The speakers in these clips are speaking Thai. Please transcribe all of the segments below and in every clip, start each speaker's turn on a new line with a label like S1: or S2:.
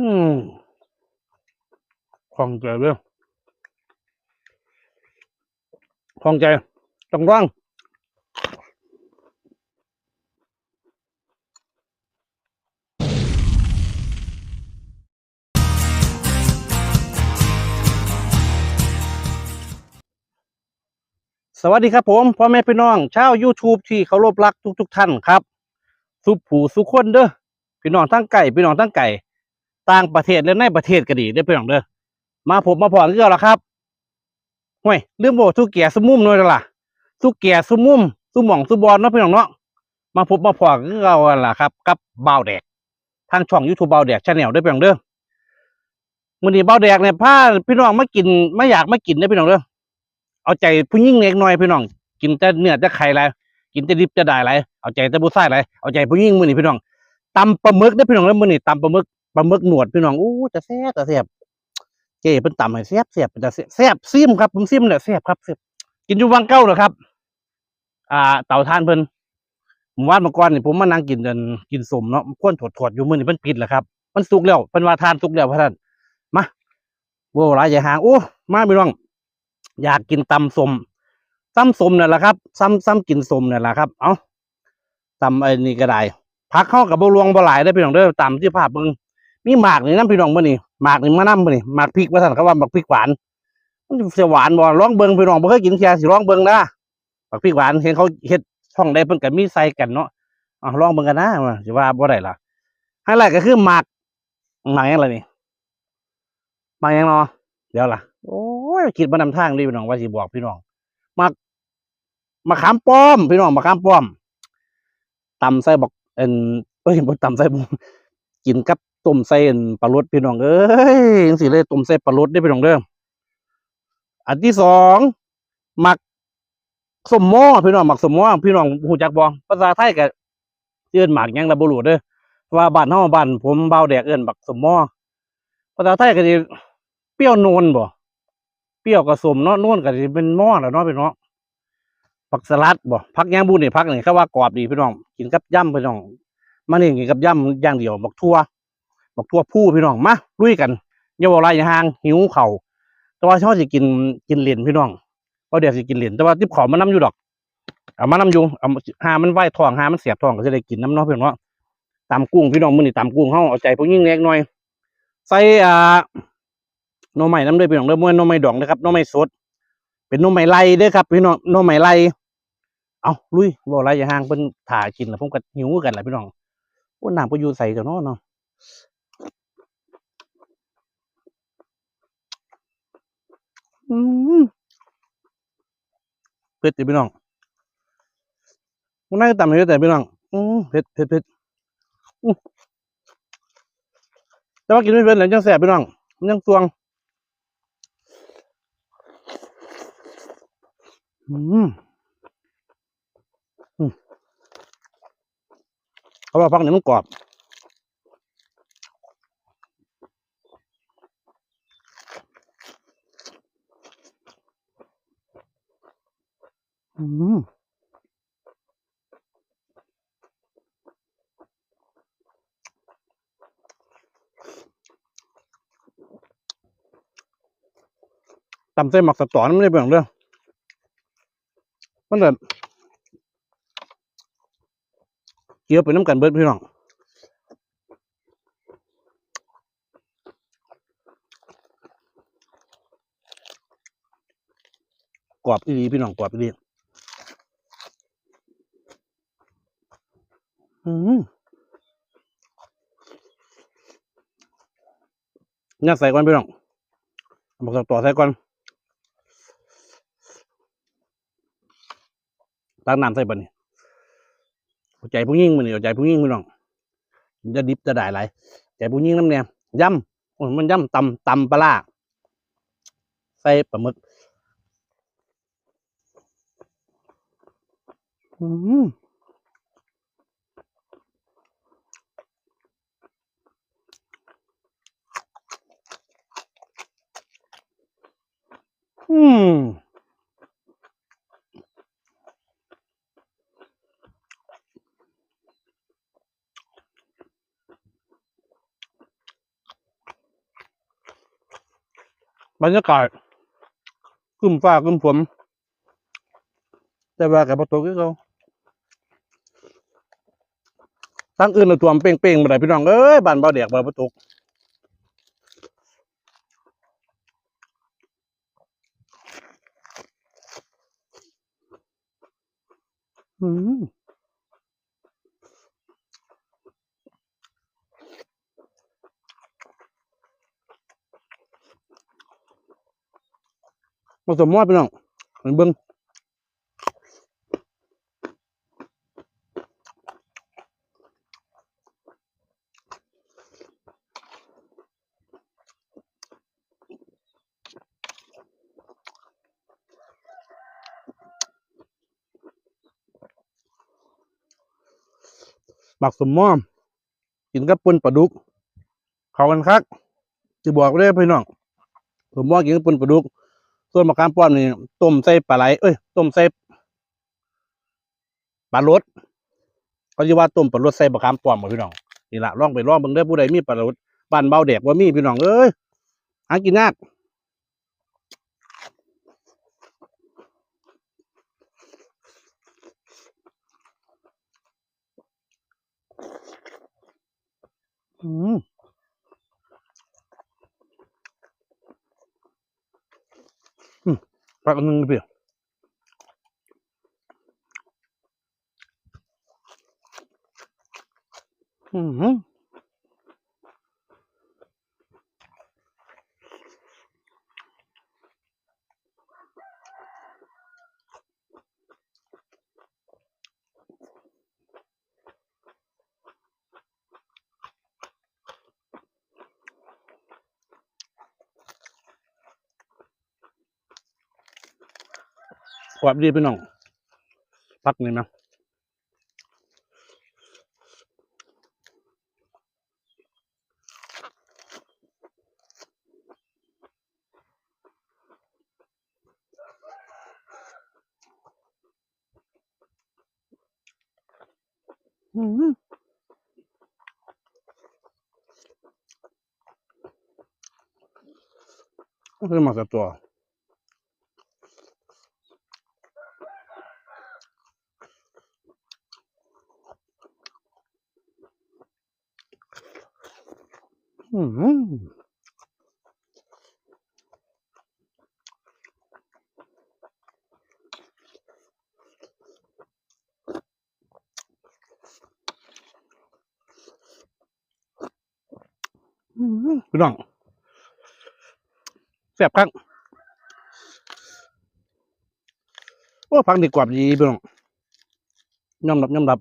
S1: อืมคล่องใจเรื่องคล่องใจต้องร่างสวัสดีครับผมพ่อแม่พี่น้องชาว YouTube ที่เคารพรักทุกๆท่านครับ สุขผูสุขคนเด้อพี่น้องทั้งไก่พี่น้องทั้งไก่ ต่างประเทศและในประเทศก็ดีเด้อพี่น้องเด้อมาผมมาพอเรื่องแล้วครับห่วยเรื่องโบทุกเกียร์สมุมหน่อยแล้วล่ะทุกเกียร์สมุมสุหม่องสุบอลเนาะพี่น้องเนาะมาพบมาพอเรื่องเราล่ะครับ กับเบาแดก ทางช่อง YouTube เบาแดกชาแนลด้วยพี่น้องเด้อมื้อนี้เบาแดกเนี่ยพาพี่น้องมากินไม่อยากมากินเด้พี่น้องเด้อเอาใจผู้หญิงเล็กน้อยพี่น้อง กินแต่เนื้อแต่ไข่ไรกินแต่ดิบจะได้ไรเอาใจแต่ผู้ชายไรเอาใจผู้หญิงมื้อนี้พี่น้องตำปลาหมึกเด้พี่น้องเด้อมื้อนี้ตำปลาหมึก ปลาหมึกหนวดพี่น้องอู้จะแซ่บจะแซ่บเจ๊เพิ่นต่ำให้แซ่บแซ่บจะแซ่บแซ่บซิมครับผมซิมเนี่ยแซ่บครับแซ่บกินอยู่วังเก้าเหรอครับ อ่า เต่าทานเพิ่นผมว่าเมื่อก่อนนี่ผมมานั่งกินกันกินสมเนาะควรถดถดอยู่มือนี้เพิ่นปิดแหล้วครับมันสุกแล้วเพิ่นว่าทานสุกแล้วพะท่านมาโว้หลายอย่าห่างโอ้มาพี่น้อง อยากกินตำสมตำสมเนั่นแหละครับ ซ้ำซ้ำกินสมเนั่นแหละครับ เอาตำไอ้นี่ก็ได้พักเข้ากับบ่รวงบ่หลายได้พี่น้องเด้อตำที่ภาพเบิ่ง มีหมากนี่น้ำพี่น้องมื้อนี้หมากนี่มานํมื้อนี้หมากพริกว่าซั่นเขาว่าหมากพริกหวานมันจะหวานบ่ลองเบิงพี่น้องบ่เคยกินแค่สิลองเบิงนะหมากพริกหวานเห็นเขาเฮ็ดช่องใดเพิ่นก็มีใส่กันเนาะอะลองเบิงกันนะว่าสิว่าบ่ได้ล่ะไฮไลท์ก็คือหมากหมากยังล่ะนี่หมากยังเนาะเดี๋ยวล่ะโอ้ยคิดมานำทางดิพี่น้องว่าสิบอกพี่น้องหมักมะขามป้อมพี่น้องมะขามป้อมตำใส่บอกเอ็นเอ้ยบ่ตำใส่บ่กินกับ ต้มใส่เอ็นปลารสพี่น้องเอ้ยจังซี่เลยต้มใส่ปลารสได้พี่น้องเด้ออันที่สองหมักสมม้อพี่น้องหมักสมม้อพี่น้องฮู้จักบ่ภาษาไทยก็เอิ้นหมากยังล่ะบ่รู้เด้อว่าบ้านเฮาบ้านผมเบาแดกเอิ้นบักสมม้อภาษาไทยก็สิเปรี้ยวโนนบ่เปรี้ยวกับสมเนาะโนนก็สิเป็นหม้อแล้วเนาะพี่น้องผักสลัดบ่ผักย่างบุญนี่ผักนี่เขาว่ากรอบดีพี่น้องกินกับย่ำพี่น้องมานี่กินกับย่ำอย่างเดียวบักทั่ว บักทั่วผู้พี่น้องมาลุยกันอย่าบอกอะไรอย่าห่างหิวเข่าแต่ว่าชอบสิกินกินเหรียญพี่น้องเพราะเดี๋ยวสิกินเหรียญแต่ว่าที่ขอมันน้ำอยู่ดอกเอามาน้ำอยู่เอาหามันไหวทองหามันเสียบทองก็จะได้กินน้ำเนาะพี่น้องตำกุ้งพี่น้องมื้อนี้ตำกุ้งเฮาเอาใจพวกยิ่งเล็กหน่อย ใส่อ่าน่อไม้น้ำด้อพี่น้องเด้อม้วนหน่อไม้ดองนะครับน่อไม้สด เป็นน่อไม้ไล่ด้อครับพี่น้องน่อไม้ไล่เอาลุยบ่ไรอย่าห่างเพิ่นถ่ากินแล้วผมก็หิวกันแหละพี่น้องโอ้น้ำก็อยู่ใส่เจ้าเนาะเนาะ อืมเผ็ดจ้ะพี่น้องมันน่าจะต่ำเลยแต่พี่น้องอืมเผ็ดเผ็ดเผ็ดแต่ว่ากินไม่เป็นแล้วยังแสบพี่น้อง มันยังตวง อืมอืมเขาบอกฟังเนี่ยมันกรอบ อืมตำเส้นหมักสตอนี่ไม่ได้เปลี่ยนเด้องมันแบบเกี่ยวไปน้ำกันเบิดพี่น้องกรอบอีหลีพี่น้องกรอบอีหลีอืม เนี่ยใส่ก่อนพี่น้องเอามาต่อใส่ก่อนตักน้ำใส่ปะนี่เอาใจผู้ยิ่งมันนี่เอใจผู้ยิ่งพี่น้องจะดิบจะได้ไรใจผู้ยิ่งน้ำเนี่ยย่ำโอ้ยมันย่ำตำตำปลาร้าใส่ปลาหมึก อืม บรรยากาศกึ้มฟ้ากึ้มฝนแต่ว่ากับประตูก็เขาทั้งอื่นเราตัวมเป่งๆมาไหนพี่น้องเอ้ยบานเบาเด็กบานประตู มาสมมติพี่น้องเห็นเบิ้งหมักสมมอมกินกับปนปลาดุกเขากันคักจะบอกเลยพี่น้องสมมอมกินกับปนปลาดุก ส่วนมะขามป้อมนี่ต้มใส่ปลาไหลเอ้ยต้มใส่ปลารสเขาจะว่าต้มปลารสใส่มะขามป้อมบ่พี่น้องนี่ละลองไปลองเบิ่งเด้อผู้ใดมีปลารสบ้านเบาแดกว่ามีพี่น้องเอ้ยหากินยากอืมอื มปลา กรอบดีพี่น้องพักนี่นะอืมก็คือหมักกับตัว อืมอืม พี่น้องแซ่บครั้งโอ้พักดีกว่าดีพี่น้องยอมรับยอมรับ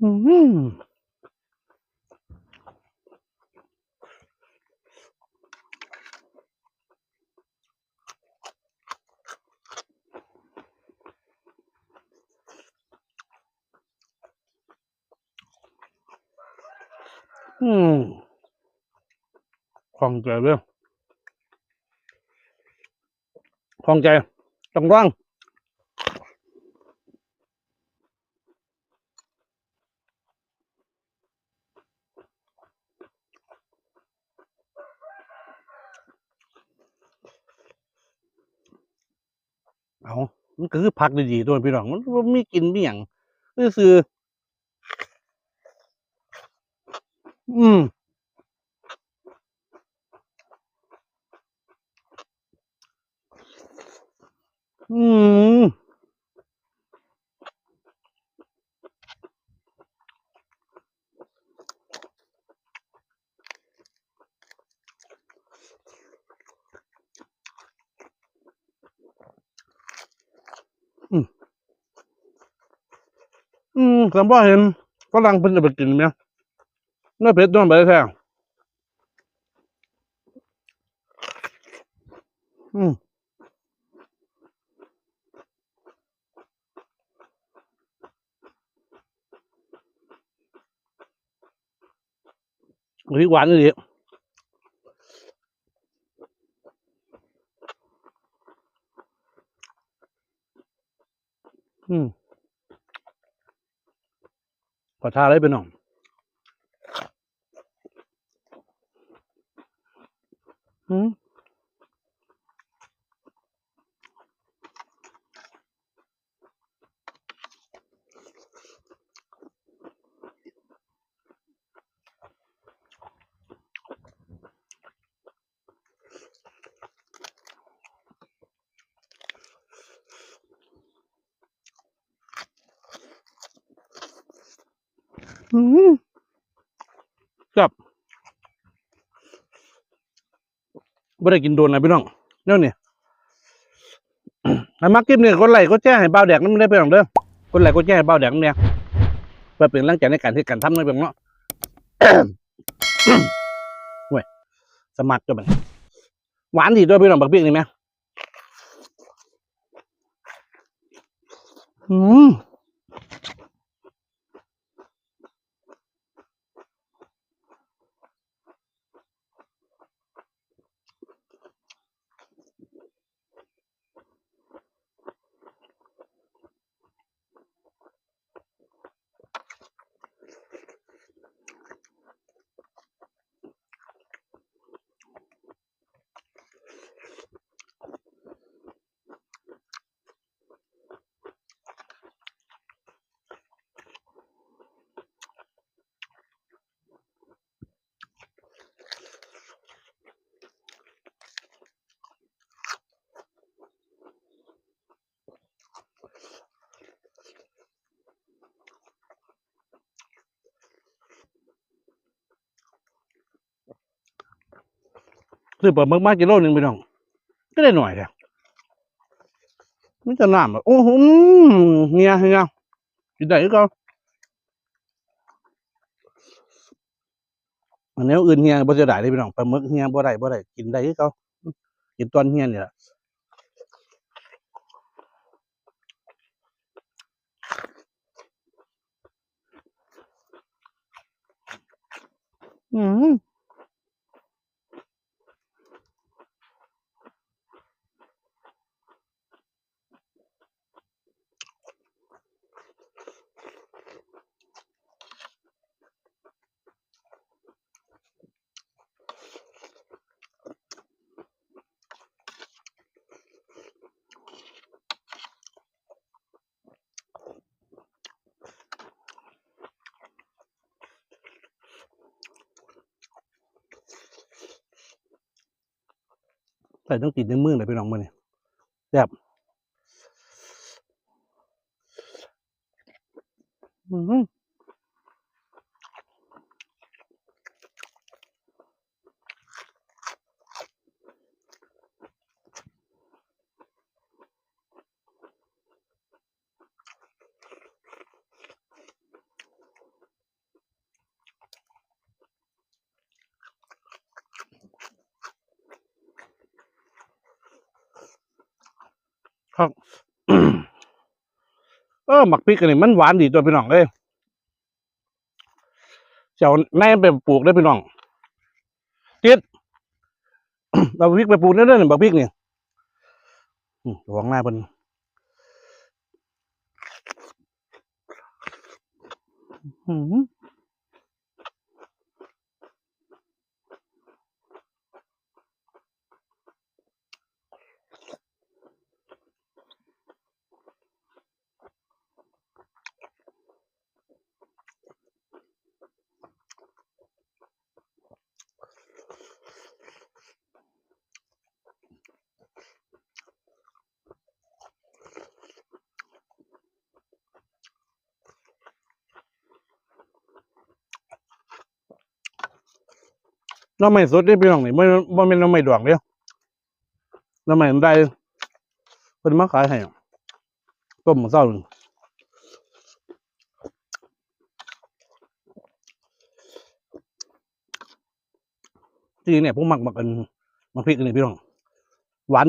S1: อืมอืมคล่องใจเรื่องคล่องใจต้องร่างเอา มันก็คือผักดีๆตัวพี่น้องมันบ่มีกินมีอยังก็คือืมอืมอืม อืมสำบ่เห็นฝรั่งเพิ่นจะไปกินไหมน่าเผ็ดโดนไปแท้อืมพริกหวานเลยอืม ขอทาเลยพี่น้อง ครับไม่ได้กินโดนนะพี่น้องเนี่ยนี่ถ้มักกินเนี่ยคนไหลก็แจ้ให้เบาแดกนั่นไม่ได้ไปหรอกเด้อคนไหลก็แจ้ให้เบาแดกนั่นเนี่ยเพื่อเป็นแรงใจในการที่การทำในเบื้องเนาะเว้ยสมัครด้วยมันหวานดีด้วยพี่น้องบักเบี้ยนี่ไหมอืม ซื้อปลาหมึกมากิโลหนึ่งพี่น้อง ก็ได้หน่อยเดียวมันจะน้ำแบบโอ้โหเฮียเฮียกินได้ก็อันนี้อื่นเฮียบ่จะได้เลยพี่น้องปลาหมึกเฮียบ่ได้บ่ได้กินได้ก็กินตอนเฮียนี่แหละอืม ใส่ต้องกินในมือเลยพี่น้องมื้อนี้แซ่บ ครับเออหมักพริกอันนี้มันหวานดีตัวพี่น้องเอ้ยเจ้าแม่ไปปลูกได้พี่น้องติดเราพริกไปปลูกได้ด้อนี่บักพริกนี่อืมระวังหน้าเพิ่นอืม น้ำไม่สดได้พี่น้องนี่ไม่ไม่เป็นน้ำไม่ดวงเดียวน้ำไม่ได้เพิ่นมาขายให้ต้มมื้อเช้านี่จริงเนี่ยผมมักหมักกันมักพริกอันนี้พี่น้อง หวา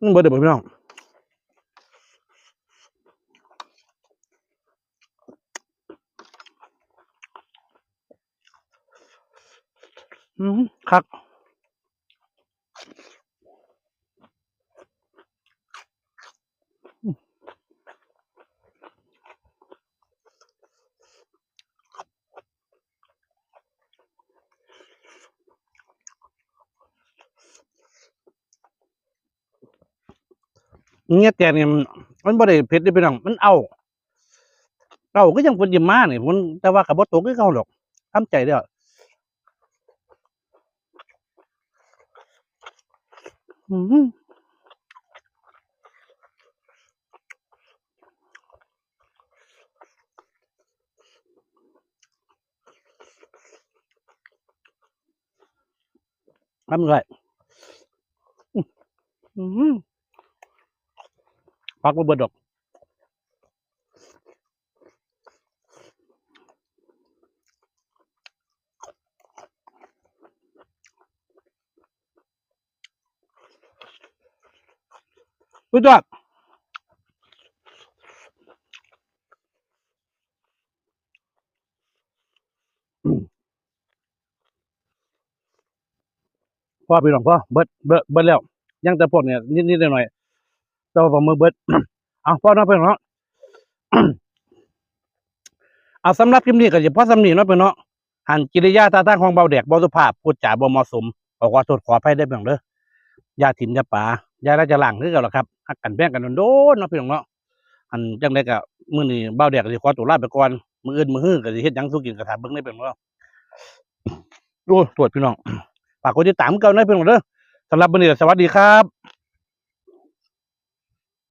S1: มมันเบิดเดี๋ยวพี่น้องอืมคัก เงี้ยแต่เนี่ยมันบ่ได้เผ็ดเด้อพี่น้องมันเอาเอาก็ยังเป็นยิมมาเนี่ยมันแต่ว่ากับบ่ตกคือเก่าหรอกทำใจเด้ออืมทำไรอืม ปักบ่เบิดดอกรู้จักพ่อพี่น้องพ่อเบิดเบิดเบิดแล้ว ยังแต่พวกเนี่ยนิดๆหน่อยๆ แต่ว่ามมือเบิดเอาพ่อน้องพี่อน้องเอาสำหรับคลิปนี้ก็จะพ่อสำนีเนาะพี่อน้องหันกิริยาท่าทางของเบาแดกเบาสุภาพพูดจาบ่เหมาะสมขอขอโทษขออภัยได้เพียงเด้อยาถิ่นยาป่ายาละจะหลังคือกันหรอกครับหักกันแบ่งกันโดนๆเนาะพี่น้องเนาะอันจังไดก็มื้อนี้เบาแดกก็สิขอตัวลาไปก่อนมืออื่นมือฮื้อก็สิเฮ็ดหยังสู้กินก็ถามเบิ่งได้เพียงเนาะโอ้ตรวจพี่น้องฝากกดติดตามเก่านะพี่น้องเด้อสำหรับมื้อนี้สวัสดีครับ